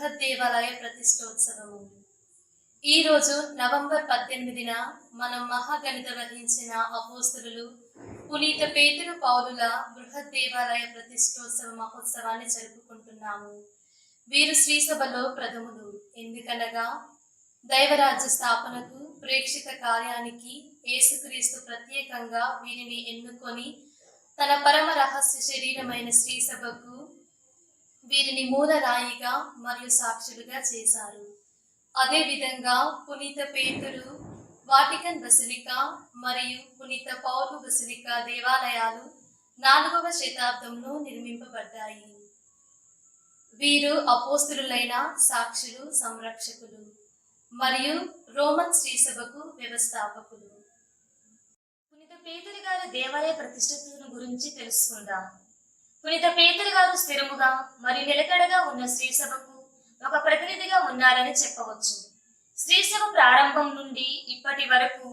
బృహత్ దేవాలయ ప్రతిష్టోత్సవము ఈరోజు నవంబర్ పద్దెనిమిదిన మనం మహాగణిత వహించిన అపోస్తులు పునీత పేతురు పౌరుల బృహత్ దేవాలయ ప్రతిష్టోత్సవ మహోత్సవాన్ని జరుపుకుంటున్నాము. వీరు శ్రీసభలో ప్రథములు. ఎందుకనగా దైవరాజ్య స్థాపనకు ప్రేక్షిత కార్యానికి యేసుక్రీస్తు ప్రత్యేకంగా వీరిని ఎన్నుకొని తన పరమ రహస్య శరీరమైన శ్రీసభకు వీరిని మూలరాయిగా మరియు సాక్షులుగా చేశారు. అదేవిధంగా పునీత పేతురు వాటికన్ బసిలికా మరియు పునీత పౌరు బసిలికా దేవాలయాలు నాలుగవ శతాబ్దంలో నిర్మింపబడ్డాయి. వీరు అపోస్తులైన సాక్షులు సంరక్షకులు మరియు రోమన్ శ్రీసభకు వ్యవస్థాపకులు. పునీత పేతురి గారి దేవాలయ ప్రతిష్టతను గురించి తెలుసుకుందాం. పునీత పేతురు గారు స్థిరముగా మరియు నిలకడగా ఉన్న శ్రీసభకు ఒక ప్రతినిధిగా ఉన్నారని చెప్పవచ్చు. శ్రీసభ ప్రారంభం నుండి ఇప్పటి వరకు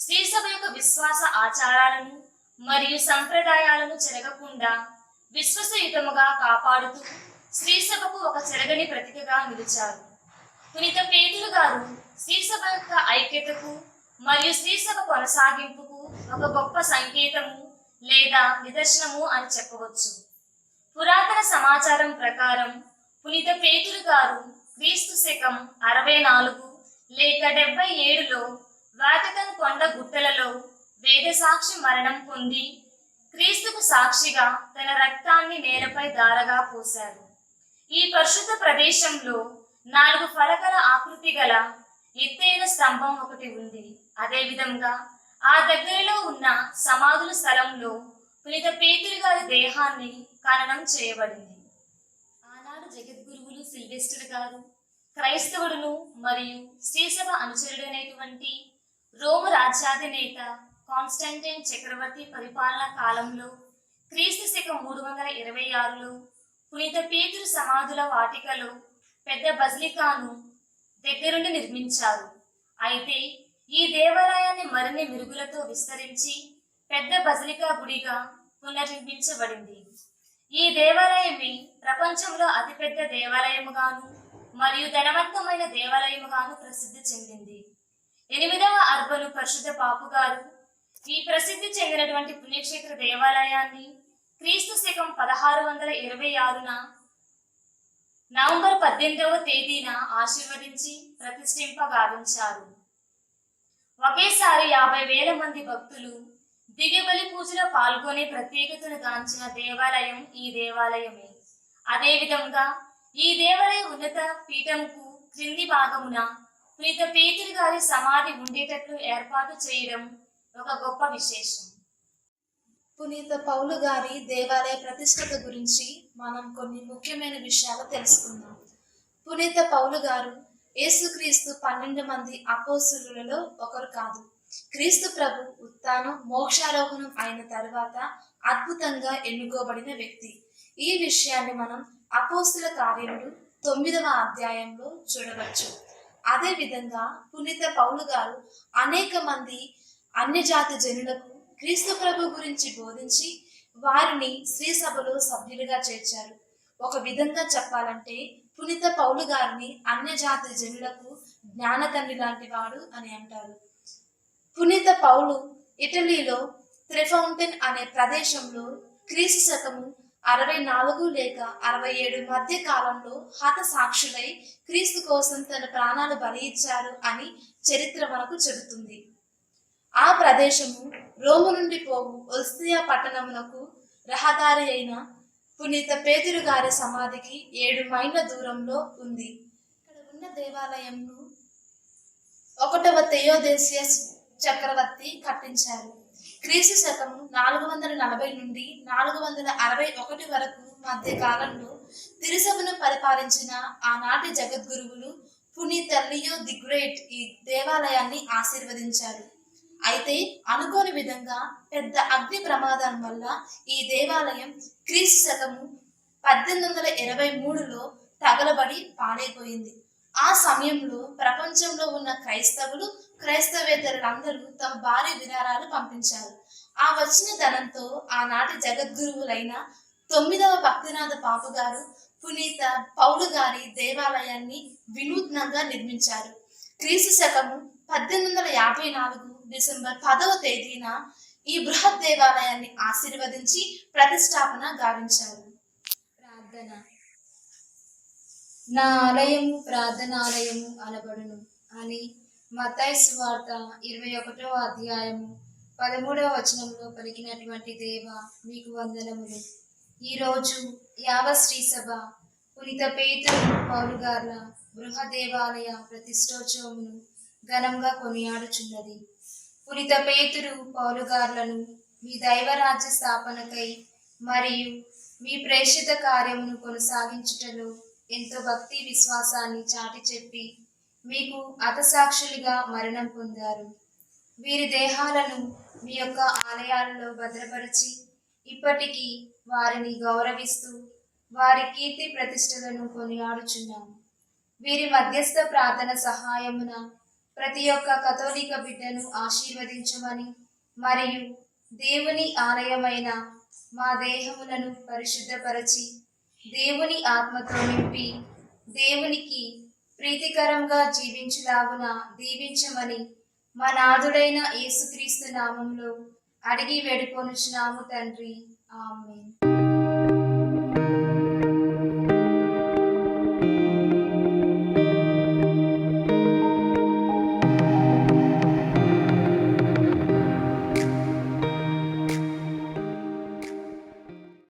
శ్రీసభ యొక్క విశ్వాస ఆచారాలను మరియు సంప్రదాయాలను చెరగకుండా విశ్వసయుతముగా కాపాడుతూ శ్రీసభకు ఒక చెరగని ప్రతికగా నిలిచారు. పునీత పేతురు గారు శ్రీసభ యొక్క ఐక్యతకు మరియు శ్రీసభ కొనసాగింపుకు ఒక గొప్ప సంకేతము లేదా నిదర్శనము అని చెప్పవచ్చు. పురాతన సమాచారం ప్రకారం పునీత పేతురు గారు క్రీస్తు శకం అరవై నాలుగు లేక డెబ్బై ఏడులో వాటికన్ కొండ గుట్టలలో వేద సాక్షి మరణం పొంది క్రీస్తుకు సాక్షిగా తన రక్తాన్ని నేలపై దారగా పోశారు. ఈ పరిశుద్ధ ప్రదేశంలో నాలుగు ఫలకల ఆకృతి గల ఎత్తైన స్తంభం ఒకటి ఉంది. అదేవిధంగా ఆ దగ్గరలో ఉన్న సమాధుల స్థలంలో పునీత పేతురు గారి దేహాన్ని ఖననం చేయబడింది. ఆనాడు జగద్గురువులు సిల్వెస్టర్ గారు క్రైస్తవుడును మరియు శ్రీసభ అనుచరుడనేటువంటి రోమ్ రాజ్యాధినేత కాన్స్టాంటైన్ చక్రవర్తి పరిపాలన కాలంలో క్రీస్తు శక మూడు వందల ఇరవై ఆరులో పునీత పేతురు సమాధుల వాటికలో పెద్ద బజ్లికాను దగ్గరుండి నిర్మించారు. అయితే ఈ దేవాలయాన్ని మరిన్ని మెరుగులతో విస్తరించి పెద్ద బజలికా గుడిగా పునర్నిర్మించబడింది. ఈ దేవాలయమే ప్రపంచంలో అతిపెద్ద దేవాలయముగాను మరియు ధనవంతమైన దేవాలయముగాను ప్రసిద్ధి చెందింది. ఎనిమిదవ అర్బను పరిశుద్ధ పాపు గారు ఈ ప్రసిద్ధి చెందినటువంటి పుణ్యక్షేత్ర దేవాలయాన్ని క్రీస్తు శకం పదహారు వందల ఇరవై ఆరున నవంబర్ పద్దెనిమిదవ తేదీన ఆశీర్వదించి ప్రతిష్ఠింపగావించారు ఒకేసారి యాభై వేల మంది భక్తులు దివ్యబలి పూజలో పాల్గొనే ప్రత్యేకతను గాంచిన దేవాలయం ఈ దేవాలయమే. అదేవిధంగా ఈ దేవాలయ ఉన్నత పీఠంకు క్రింది భాగమున పునీత పేతులు గారి సమాధి ఉండేటట్లు ఏర్పాటు చేయడం ఒక గొప్ప విశేషం. పునీత పౌలు గారి దేవాలయ ప్రతిష్టత గురించి మనం కొన్ని ముఖ్యమైన విషయాలు తెలుసుకుందాం. పునీత పౌలు గారు యేసుక్రీస్తు పన్నెండు మంది అపోసులలో ఒకరు కాదు. క్రీస్తు ప్రభు తాను మోక్షారోహణం అయిన తర్వాత అద్భుతంగా ఎన్నుకోబడిన వ్యక్తి. ఈ విషయాన్ని మనం అపోస్తుల కార్యములు తొమ్మిదవ అధ్యాయంలో చూడవచ్చు. అదే విధంగా పునీత పౌలు గారు అనేక మంది అన్యజాతి జనులకు క్రీస్తు ప్రభు గురించి బోధించి వారిని శ్రీ సభలో సభ్యులుగా చేర్చారు. ఒక విధంగా చెప్పాలంటే పునీత పౌలు గారిని అన్యజాతి జనులకు జ్ఞానతండ్రి లాంటి వాడు అని అంటారు. పునీత పౌలు ఇటలీలో త్రిఫౌంటైన్ అనే ప్రదేశంలో క్రీస్తు శకము అరవై నాలుగు లేక అరవై ఏడు మధ్య కాలంలో హత సాక్షులై క్రీస్తు కోసం తన ప్రాణాలు బలి ఇచ్చారు అని చరిత్ర మనకు చెబుతుంది. ఆ ప్రదేశము రోము నుండి పోవు ఒస్తియా పట్టణమునకు రహదారి అయిన పునీత పేతురు గారి సమాధికి ఏడు మైళ్ళ దూరంలో ఉంది. ఇక్కడ ఉన్న దేవాలయంను ఒకటవ తెయోదేశియస్ చక్రవర్తి కట్టించారు. క్రీస్తు శకం నాలుగు వందల నలభై నుండి నాలుగు వందల అరవై ఒకటి వరకు మధ్య కాలంలో తిరుసభను పరిపాలించిన ఆనాటి జగద్గురువులు పునీత లియో ది గ్రేట్ ఈ దేవాలయాన్ని ఆశీర్వదించారు. అయితే అనుకోని విధంగా పెద్ద అగ్ని ప్రమాదం వల్ల ఈ దేవాలయం క్రీస్తు శకము పద్దెనిమిది వందల ఇరవై మూడులో తగలబడి పాడైపోయింది. ఆ సమయంలో ప్రపంచంలో ఉన్న క్రైస్తవులు క్రైస్తవేతరులందరూ తమ భారీ విరాళాలు పంపించారు. ఆ వచ్చిన ధనంతో ఆనాటి జగద్గురువులైన తొమ్మిదవ భక్తినాథ పాపు గారు పునీత పౌలు గారి దేవాలయాన్ని వినూత్నంగా నిర్మించారు. క్రీస్తు శకము పద్దెనిమిది వందల యాభై నాలుగు డిసెంబర్ పదవ తేదీన ఈ బృహత్ దేవాలయాన్ని ఆశీర్వదించి ప్రతిష్టాపన గావించారు. ప్రార్థన. నా ఆలయము ప్రార్థనాలయము అనబడును. అని మత్తయి సువార్త ఇరవై ఒకటో అధ్యాయము పదమూడవ వచనంలో పలికినటువంటి దేవ మీకు వందనములు. ఈరోజు యావ శ్రీ సభ పునిత పేతురు పౌలు గార్ల గృహ దేవాలయ ప్రతిష్టోత్సవమును ఘనంగా కొనియాడుచున్నది. పునిత పేతురు పౌలు గార్లను మీ దైవరాజ్య స్థాపనకై మరియు మీ ప్రేషిత కార్యమును కొనసాగించుటలో ఎంతో భక్తి విశ్వాసాన్ని చాటి చెప్పి మీకు అతసాక్షులుగా మరణం పొందారు. వీరి దేహాలను మీ యొక్క ఆలయాలలో భద్రపరిచి ఇప్పటికీ వారిని గౌరవిస్తూ వారి కీర్తి ప్రతిష్టలను కొనియాడుచున్నాము వీరి మధ్యస్థ ప్రార్థన సహాయమున ప్రతి ఒక్క కథోలిక బిడ్డను ఆశీర్వదించమని మరియు దేవుని ఆలయమైన మా దేహములను పరిశుద్ధపరచి దేవుని ఆత్మతో నింపి దేవునికి ప్రీతికరంగా జీవించులాగున దీవించమని మా నాథుడైన యేసుక్రీస్తు నామంలో అడిగి వేడుకొనుచున్నాము తండ్రి. ఆమె